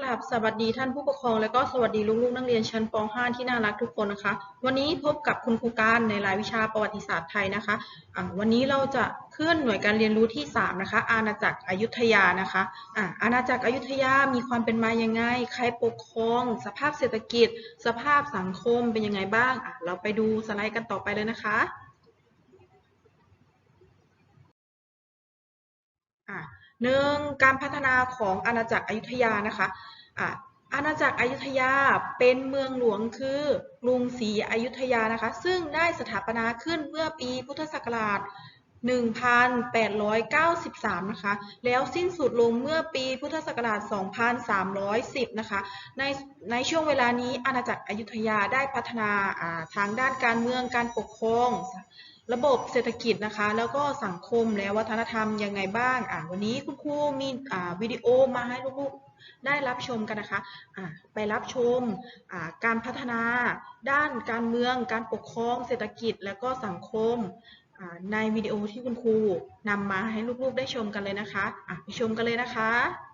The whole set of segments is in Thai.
กราบสวัสดีท่านผู้ปกครอง และก็สวัสดีลูกๆ นักเรียนชั้นป .5 ที่น่ารักทุกคนนะคะ วันนี้พบกับคุณครูการในรายวิชาประวัติศาสตร์ไทยนะคะะวันนี้เราจะเคลื่อนหน่วยการเรียนรู้ที่ 3 นะคะ อาณาจักรอยุธยานะคะอะอาณาจักรอยุธยามีความเป็นมายังไง ใครปกครอง สภาพเศรษฐกิจ สภาพสังคมเป็นยังไงบ้างเราไปดูสไลด์กันต่อไปเลยนะคะ หนึ่งการพัฒนาของอาณาจักรอยุธยานะคะอะอาณาจักรอยุธยาเป็นเมืองหลวงคือกรุงศรีอยุธยานะคะ ซึ่งได้สถาปนาขึ้นเมื่อปีพุทธศักราช 1893 นะคะ แล้วสิ้นสุดลงเมื่อปีพุทธศักราช 2310 นะคะ ในในช่วงเวลานี้อาณาจักรอยุธยาได้พัฒนาาทางด้านการเมืองการปกครอง ระบบเศรษฐกิจนะคะ แล้วก็สังคมและวัฒนธรรมยังไงบ้างอ่าวันนี้คุณครูมีอ่าวิดีโอมาให้ลูกๆได้รับชมกันนะคะอ่าไปรับชมอ่าการพัฒนาด้านการเมือง การปกครอง เศรษฐกิจ และก็สังคมอ่าในวิดีโอที่คุณครูนำมาให้ลูกๆได้ชมกันเลยนะคะอะไปชมกันเลยนะคะ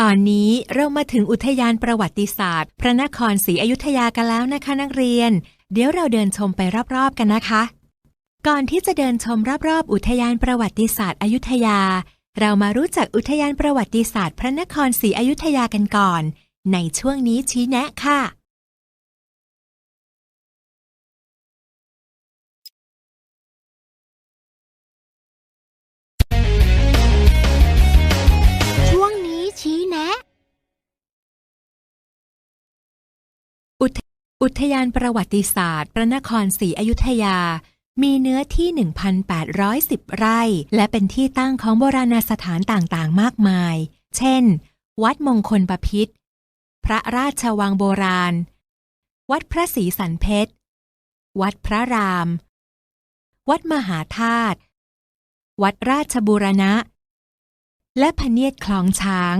ตอนนี้เรามาถึงอุทยานประวัติศาสตร์ พระนครศรีอยุธยากันแล้วนะคะนักเรียน เดี๋ยวเราเดินชมไปรอบๆกันนะคะ ก่อนที่จะเดินชมรอบๆ อุทยานประวัติศาสตร์อยุธยา เรามารู้จักอุทยานประวัติศาสตร์ พระนครศรีอยุธยากันก่อน ในช่วงนี้ชี้แนะค่ะ แนะ อุทยานประวัติศาสตร์ พระนครศรีอยุธยา มีเนื้อที่ 1,810 ไร่ และเป็นที่ตั้งของโบราณสถานต่างๆ มากมาย เช่น วัดมงคลประพิษพระราชวังโบราณ วัดพระศรีสันเพชร วัดพระราม วัดมหาธาตุ วัดราชบูรณะ และพเนียดคลองช้าง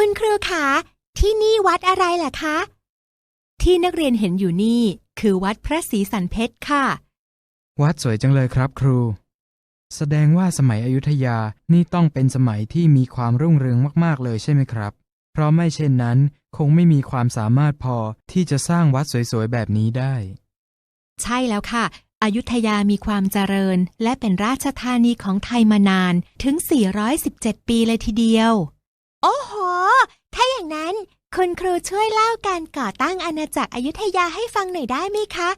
คุณครูคะที่นี่วัดอะไรล่ะคะ ที่นักเรียนเห็นอยู่นี่คือวัดพระศรีสันเพชรค่ะ วัดสวยจังเลยครับครู แสดงว่าสมัยอยุธยานี่ต้องเป็นสมัยที่มีความรุ่งเรืองมากๆเลยใช่ไหมครับ เพราะไม่เช่นนั้นคงไม่มีความสามารถพอที่จะสร้างวัดสวยๆแบบนี้ได้ ใช่แล้วค่ะอยุธยามีความเจริญ และเป็นราชธานีของไทยมานานถึง 417 ปีเลยทีเดียว โอ้โห ถ้าอย่างนั้น คุณครูช่วยเล่าการก่อตั้งอาณาจักรอยุธยาให้ฟังหน่อยได้ไหมคะ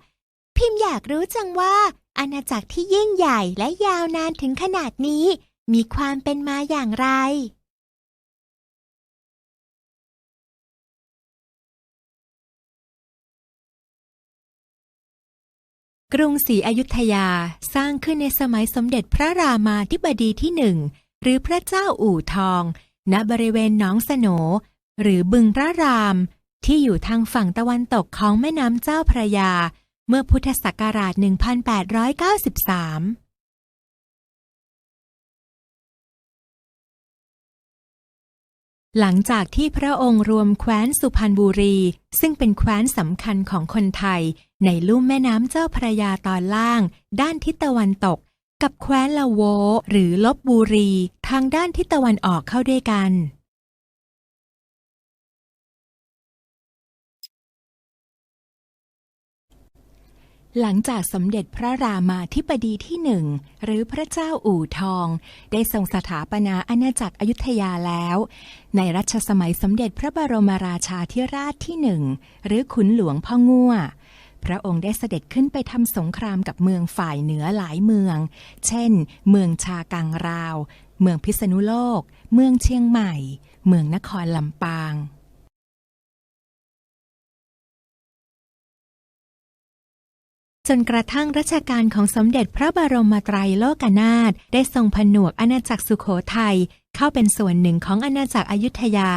พิมพ์อยากรู้จังว่า อาณาจักรที่ยิ่งใหญ่และยาวนานถึงขนาดนี้ มีความเป็นมาอย่างไร กรุงศรีอยุธยาสร้างขึ้นในสมัยสมเด็จพระรามาธิบดีที่หนึ่ง หรือพระเจ้าอู่ทอง ณบริเวณหนองสโนหรือบึงพระราม ที่อยู่ทางฝั่งตะวันตกของแม่น้ำเจ้าพระยา เมื่อพุทธศักราช 1893หลังจากที่พระองค์รวมแคว้นสุพรรณบุรี ซึ่งเป็นแคว้นสำคัญของคนไทย ในลุ่มแม่น้ำเจ้าพระยาตอนล่าง ด้านทิศตะวันตก กับแคว้นละโวหรือลบบุรีทางด้านทิศตะวันออกเข้าด้วยกัน หลังจากสมเด็จพระรามาธิบดีที่หนึ่งหรือพระเจ้าอู่ทอง ได้ทรงสถาปนาอาณาจักรอยุธยาแล้ว ในรัชสมัยสมเด็จพระบรมราชาธิราชที่หนึ่งหรือขุนหลวงพ่องั่ว พระองค์ได้เสด็จขึ้นไปทำสงครามกับเมืองฝ่ายเหนือหลายเมือง เช่น เมืองชากังราว เมืองพิษณุโลก เมืองเชียงใหม่ เมืองนครลำปางจนกระทั่งรัชกาลของสมเด็จพระบรมไตรโลกนาถได้ทรงผนวกอาณาจักรสุโขทัยเข้าเป็นส่วนหนึ่งของอาณาจักรอยุธยา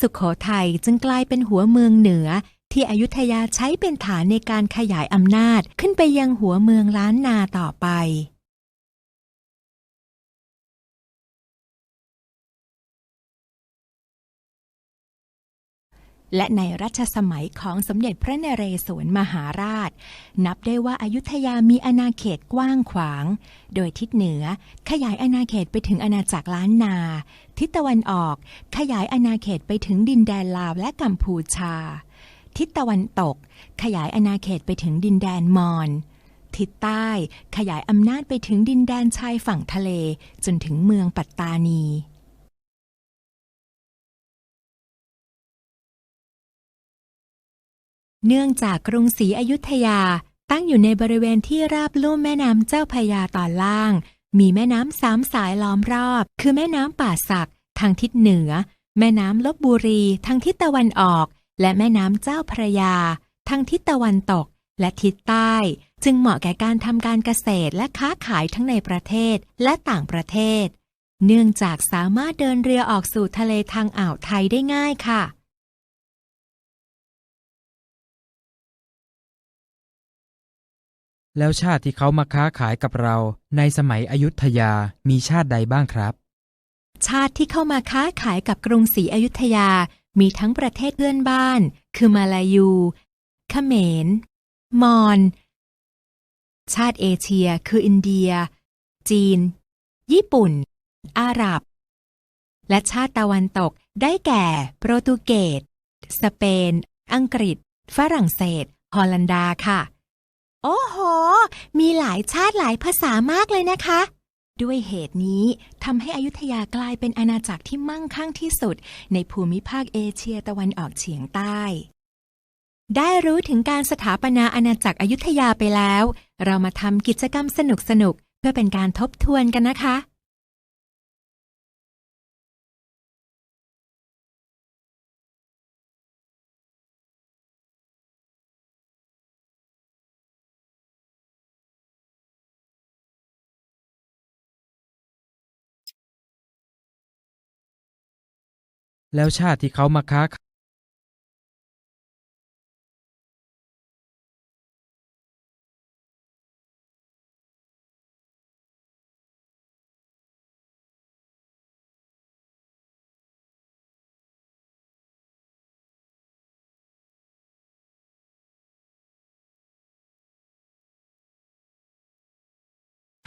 สุโขทัยจึงกลายเป็นหัวเมืองเหนือ ที่อยุธยาใช้เป็นฐานในการขยายอำนาจขึ้นไปยังหัวเมืองล้านนาต่อไปและในรัชสมัยของสมเด็จพระนเรศวรมหาราช นับได้ว่าอายุทยามีอาณาเขตกว้างขวาง โดยทิศเหนือขยายอาณาเขตไปถึงอาณาจักรล้านนา ทิศตะวันออกขยายอาณาเขตไปถึงดินแดนลาวและกัมพูชา ทิศตะวันตก ขยายอาณาเขตไปถึงดินแดนมอญทิศใต้ขยายอำนาจไปถึงดินแดนชายฝั่งทะเลจนถึงเมืองปัตตานี เนื่องจากกรุงศรีอยุธยาตั้งอยู่ในบริเวณที่ราบลุ่มแม่น้ำเจ้าพยาตอนล่าง มีแม่น้ำสามสายล้อมรอบ คือแม่น้ำป่าสักทางทิศเหนือ แม่น้ำลบบุรีทางทิศตะวันออก และแม่น้ำเจ้าพระยาทางทิศตะวันตกและทิศใต้ จึงเหมาะแก่การทำการเกษตรและค้าขายทั้งในประเทศและต่างประเทศ เนื่องจากสามารถเดินเรือออกสู่ทะเลทางอ่าวไทยได้ง่ายค่ะ แล้วชาติที่เขามาค้าขายกับเราในสมัยอยุธยามีชาติใดบ้างครับ ชาติที่เข้ามาค้าขายกับกรุงศรีอยุธยา มีทั้งประเทศเพื่อนบ้าน คือมาลายูเขมร มอญ ชาติเอเชีย คืออินเดีย จีน ญี่ปุ่น อาหรับ และชาติตะวันตก ได้แก่ โปรตุเกส สเปน อังกฤษ ฝรั่งเศส ฮอลันดาค่ะ โอ้โห มีหลายชาติหลายภาษามากเลยนะคะ ด้วยเหตุนี้ทำให้อยุธยากลายเป็นอาณาจักรที่มั่งคั่งที่สุด ในภูมิภาคเอเชียตะวันออกเฉียงใต้ ได้รู้ถึงการสถาปนาอาณาจักรอยุธยาไปแล้ว เรามาทำกิจกรรมสนุกๆเพื่อเป็นการทบทวนกันนะคะ แล้วชาติที่เขามาค้า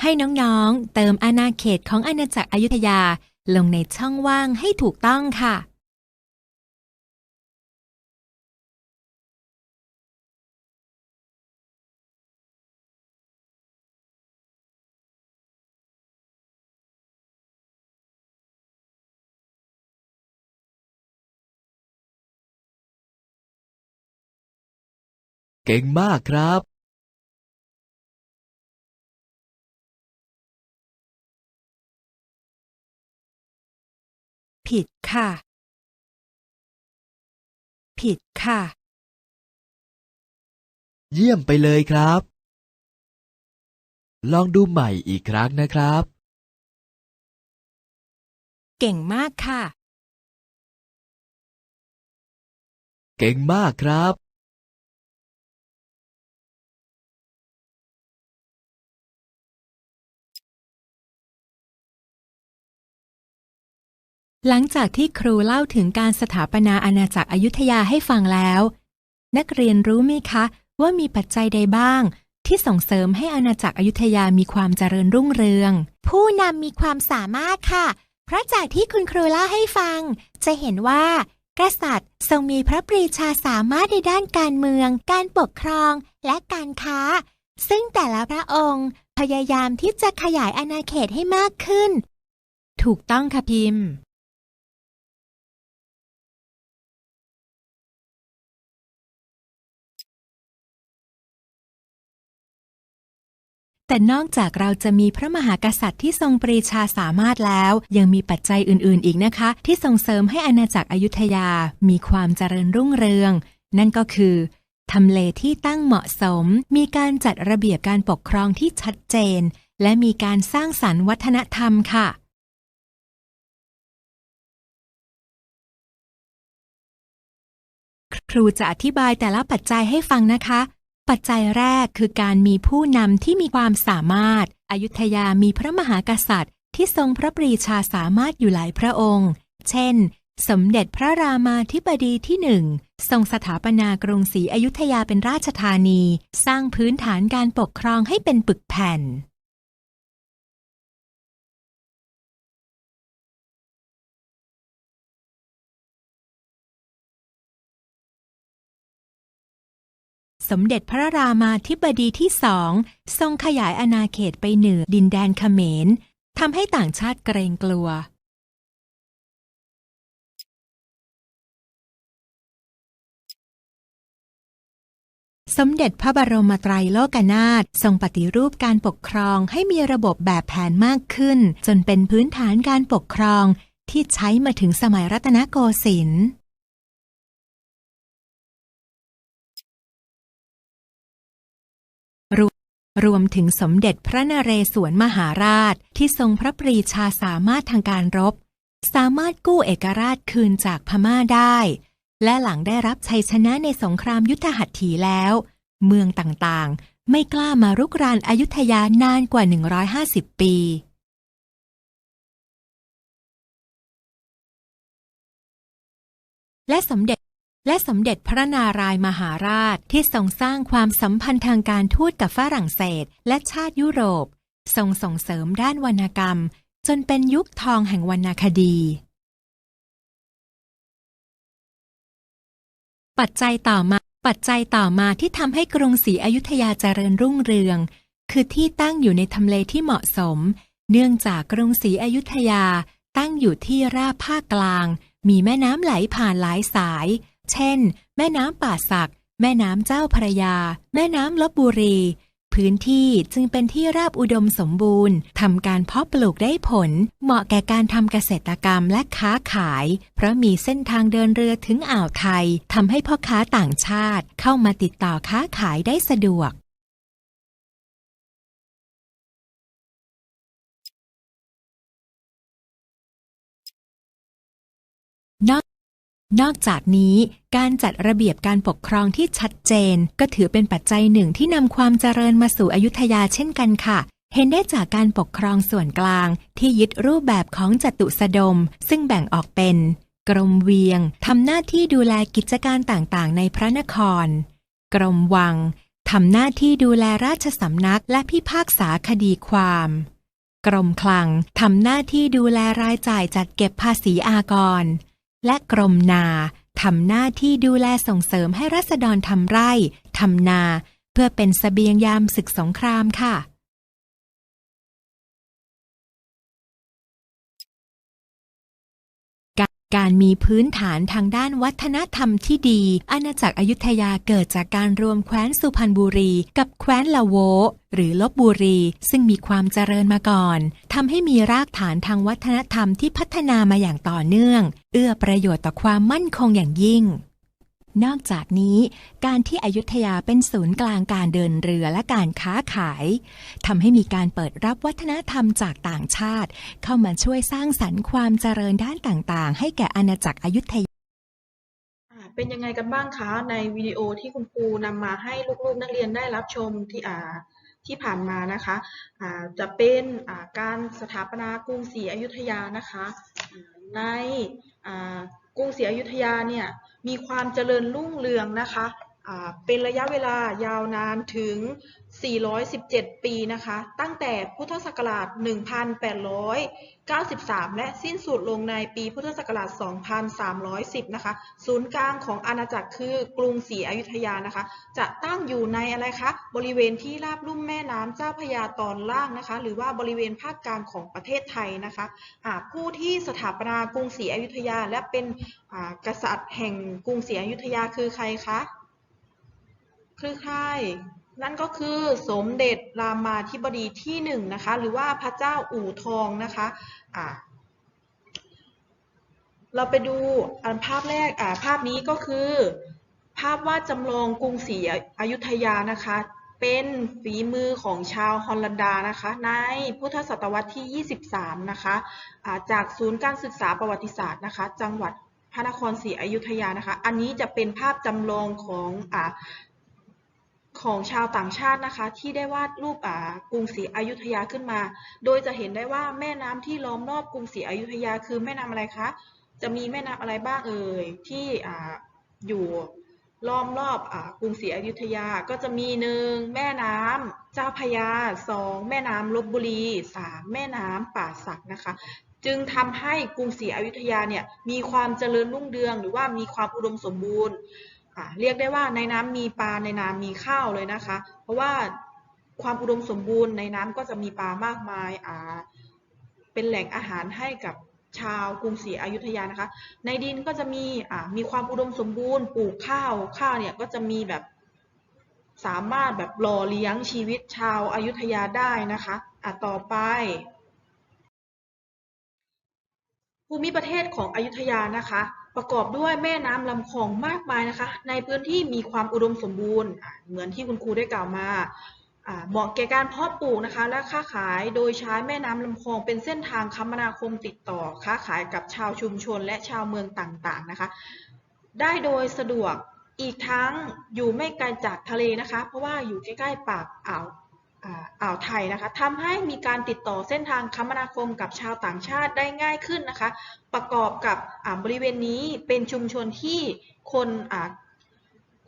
ให้น้องๆ เติมอาณาเขตของอาณาจักรอยุธยาลงในช่องว่างให้ถูกต้องค่ะ เก่งมากครับ ผิดค่ะ ผิดค่ะ เยี่ยมไปเลยครับ ลองดูใหม่อีกครั้งนะครับ เก่งมากค่ะ เก่งมากครับ หลังจากที่ครูเล่าถึงการสถาปนาอาณาจักรอยุธยาให้ฟังแล้ว นักเรียนรู้ไหมคะ ว่ามีปัจจัยใดบ้าง ที่ส่งเสริมให้อาณาจักรอยุธยามีความเจริญรุ่งเรือง ผู้นำมีความสามารถค่ะ เพราะจากที่คุณครูเล่าให้ฟัง จะเห็นว่า กษัตริย์ทรงมีพระปรีชาสามารถในด้านการเมือง การปกครองและการค้า ซึ่งแต่ละพระองค์ พยายามที่จะขยายอาณาเขตให้มากขึ้น ถูกต้องค่ะพิมพ์ แต่นอกจากเราจะมีพระมหากษัตริย์ที่ทรงปรีชาสามารถแล้ว ยังมีปัจจัยอื่นๆอีกนะคะ ที่ส่งเสริมให้อาณาจักรอยุธยา มีความเจริญรุ่งเรือง นั่นก็คือทำเลที่ตั้งเหมาะสม มีการจัดระเบียบการปกครองที่ชัดเจน และมีการสร้างสรรค์วัฒนธรรมค่ะครูจะอธิบายแต่ละปัจจัยให้ฟังนะคะ ปัจจัยแรกคือการมีผู้นำที่มีความสามารถ อยุธยามีพระมหากษัตริย์ ที่ทรงพระปรีชาสามารถอยู่หลายพระองค์ เช่น สมเด็จพระรามาธิบดีที่หนึ่งทรงสถาปนากรุงศรีอยุธยาเป็นราชธานี สร้างพื้นฐานการปกครองให้เป็นปึกแผ่น สมเด็จพระรามาธิบดีที่สองทรงขยายอาณาเขตไปเหนือดินแดนเขมรทำให้ต่างชาติเกรงกลัว สมเด็จพระบรมไตรโลกนาถทรงปฏิรูปการปกครองให้มีระบบแบบแผนมากขึ้น จนเป็นพื้นฐานการปกครองที่ใช้มาถึงสมัยรัตนโกสินทร์ รวมถึงสมเด็จพระนเรศวรมหาราชที่ทรงพระปรีชาสามารถทางการรบ สามารถกู้เอกราชคืนจากพม่าได้ และหลังได้รับชัยชนะในสงครามยุทธหัตถีแล้ว เมืองต่างๆ ไม่กล้ามารุกรานอายุทยานานกว่า 150 ปีและสมเด็จ และสมเด็จพระนารายมหาราชที่ทรงสร้างความสัมพันธ์ทางการทูตกับฝรั่งเศส และชาติยุโรป ทรงส่งเสริมด้านวรรณกรรม จนเป็นยุคทองแห่งวรรณคดี ปัจจัยต่อมา ปัจจัยต่อมาที่ทำให้กรุงศรีอยุธยาเจริญรุ่งเรือง คือที่ตั้งอยู่ในทำเลที่เหมาะสม เนื่องจากกรุงศรีอยุธยาตั้งอยู่ที่ราบภาคกลาง มีแม่น้ำไหลผ่านหลายสาย เช่น แม่น้ำป่าสัก แม่น้ำเจ้าพระยา แม่น้ำลบบุรี พื้นที่จึงเป็นที่ราบอุดมสมบูรณ์ทำการเพาะปลูกได้ผล เหมาะแก่การทำเกษตรกรรมและค้าขาย เพราะมีเส้นทางเดินเรือถึงอ่าวไทยทำให้พ่อค้าต่างชาติเข้ามาติดต่อค้าขายได้สะดวก นอกจากนี้การจัดระเบียบการปกครองที่ชัดเจน ก็ถือเป็นปัจจัยหนึ่งที่นำความเจริญมาสู่อยุธยาเช่นกันค่ะ เห็นได้จากการปกครองส่วนกลางที่ยึดรูปแบบของจตุสดม ซึ่งแบ่งออกเป็น กรมเวียงทำหน้าที่ดูแลกิจการต่างๆ ในพระนคร กรมวังทำหน้าที่ดูแลราชสำนักและพิพากษาคดีความ กรมคลังทำหน้าที่ดูแลรายจ่ายจัดเก็บภาษีอากร และกรมนาทำหน้าที่ดูแลส่งเสริมให้รัษฎรทำไร่ทำนา เพื่อเป็นเสบียงยามศึกสงครามค่ะ การมีพื้นฐานทางด้านวัฒนธรรมที่ดี อาณาจักรอยุธยาเกิดจากการรวมแคว้นสุพรรณบุรี กับแคว้นละโว หรือลบบุรี ซึ่งมีความเจริญมาก่อนทำให้มีรากฐานทางวัฒนธรรมที่พัฒนามาอย่างต่อเนื่อง เอื้อประโยชน์ต่อความมั่นคงอย่างยิ่ง นอกจากนี้ การที่อยุธยาเป็นศูนย์กลางการเดินเรือและการค้าขายทำให้มีการเปิดรับวัฒนธรรมจากต่างชาติ เข้ามาช่วยสร้างสรรค์ความเจริญด้านต่างๆ ให้แก่อาณาจักรอยุธยาเป็นยังไงกันบ้างคะในวิดีโอที่คุณครูนำมาให้ลูกๆนักเรียนได้รับชมที่อ่าที่ผ่านมานะคะอ่าจะเป็นการสถาปนากรุงศรีอยุธยานะคะ ในกรุงศรีอยุธยาเนี่ย มีความเจริญรุ่งเรืองนะคะ เป็นระยะเวลายาวนานถึง 417 ปีนะคะ ตั้งแต่พุทธศักราช 1893 และสิ้นสุดลงในปีพุทธศักราช 2310 นะคะ ศูนย์กลางของอาณาจักรคือกรุงศรีอยุธยานะคะ จะตั้งอยู่ในอะไรคะ บริเวณที่ราบลุ่มแม่น้ำเจ้าพยาตอนล่างนะคะ หรือว่าบริเวณภาคกลางของประเทศไทยนะคะอ่าผู้ที่สถาปนากรุงศรีอยุธยา และเป็นกษัตริย์แห่งกรุงศรีอยุธยาคือใครคะ คือใคร นั่นก็คือสมเด็จรามาธิบดีที่หนึ่งนะคะ หรือว่าพระเจ้าอู่ทองนะคะอ่าเราไปดูอันภาพแรกอ่าภาพนี้ก็คือ ภาพวาดจำลองกรุงศรีอยุธยานะคะ เป็นฝีมือของชาวฮอลแลนดานะคะ ในพุทธศตวรรษที่ 23 นะคะาจากศูนย์การศึกษาประวัติศาสตร์นะคะ จังหวัดพระนครศรีอยุธยานะคะ อันนี้จะเป็นภาพจำลองของอ ของชาวต่างชาตินะคะ ที่ได้วาดรูปอ่ากรุงศรีอยุธยาขึ้นมา โดยจะเห็นได้ว่าแม่น้ำที่ล้อมรอบกรุงศรีอยุธยาคือแม่น้ำอะไรคะ จะมีแม่น้ำอะไรบ้างเอ่ยที่อ่าอยู่ล้อมรอบอ่ากรุงศรีอยุธยาก็จะมีหนึ่งแม่น้ำเจ้าพยาสองแม่น้ำลบบุรีสามแม่น้ำป่าสักนะคะ จึงทำให้กรุงศรีอยุธยาเนี่ยมีความเจริญรุ่งเรือง หรือว่ามีความอุดมสมบูรณ์ อ่าเรียกได้ว่าในน้ำมีปลาในน้ำมีข้าวเลยนะคะ เพราะว่าความอุดมสมบูรณ์ในน้ำก็จะมีปลามากมายอ่าเป็นแหล่งอาหารให้กับชาวกรุงศรีอยุธยานะคะ ในดินก็จะมีอ่ามีความอุดมสมบูรณ์ปลูกข้าวข้าวเนี่ยก็จะมีแบบสามารถแบบหล่อเลี้ยงชีวิตชาวอายุทยาได้นะคะอะต่อไป ภูมิประเทศของอยุธยานะคะ ประกอบด้วยแม่น้ำลำคลองมากมายนะคะ ในพื้นที่มีความอุดมสมบูรณ์ เหมือนที่คุณครูได้กล่าวมาอ่าเหมาะแก่การเพาะปลูกนะคะและค้าขายโดยใช้แม่น้ำลำคลองเป็นเส้นทางคมนาคมติดต่อค้าขายกับชาวชุมชนและชาวเมืองต่างๆนะคะ ได้โดยสะดวกอีกทั้งอยู่ไม่ไกลจากทะเลนะคะ เพราะว่าอยู่ใกล้ๆปากอ่าว อ่าวไทยนะคะทำให้มีการติดต่อเส้นทางคมนาคมกับชาวต่างชาติได้ง่ายขึ้นนะคะ ประกอบกับอ่าบริเวณนี้เป็นชุมชนที่คนอ่า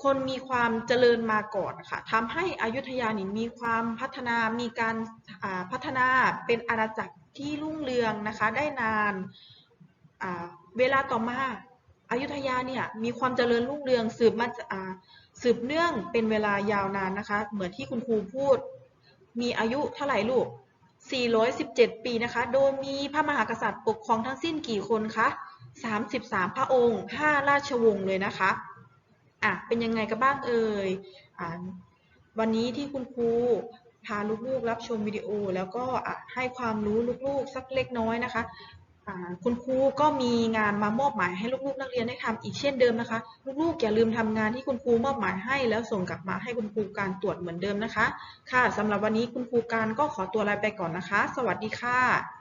คนมีความเจริญมาก่อนนะคะทำให้อยุธยานี่มีความพัฒนา มีการอ่าพัฒนาเป็นอาณาจักรที่รุ่งเรืองนะคะได้นานอ่าเวลาต่อมาอยุธยาเนี่ยมีความเจริญรุ่งเรืองสืบมาสืบเนื่องเป็นเวลายาวนานนะคะ เหมือนที่คุณครูพูด มีอายุเท่าไหร่ลูก 417 ปีนะคะ โดยมีพระมหากษัตริย์ปกครองทั้งสิ้นกี่คนคะ 33 พระองค์ 5 ราชวงศ์เลยนะคะ อะ เป็นยังไงกันบ้างเอ่ยอ่าวันนี้ที่คุณครูพาลูกๆรับชมวิดีโอ แล้วก็ให้ความรู้ลูกๆสักเล็กน้อยนะคะ คุณครูก็มีงานมามอบหมายให้ลูกๆนักเรียนได้ทำอีกเช่นเดิมนะคะ ลูกๆอย่าลืมทำงานที่คุณครูมอบหมายให้แล้วส่งกลับมาให้คุณครูการตรวจเหมือนเดิมนะคะ ค่ะสำหรับวันนี้คุณครูการก็ขอตัวลาไปก่อนนะคะ สวัสดีค่ะ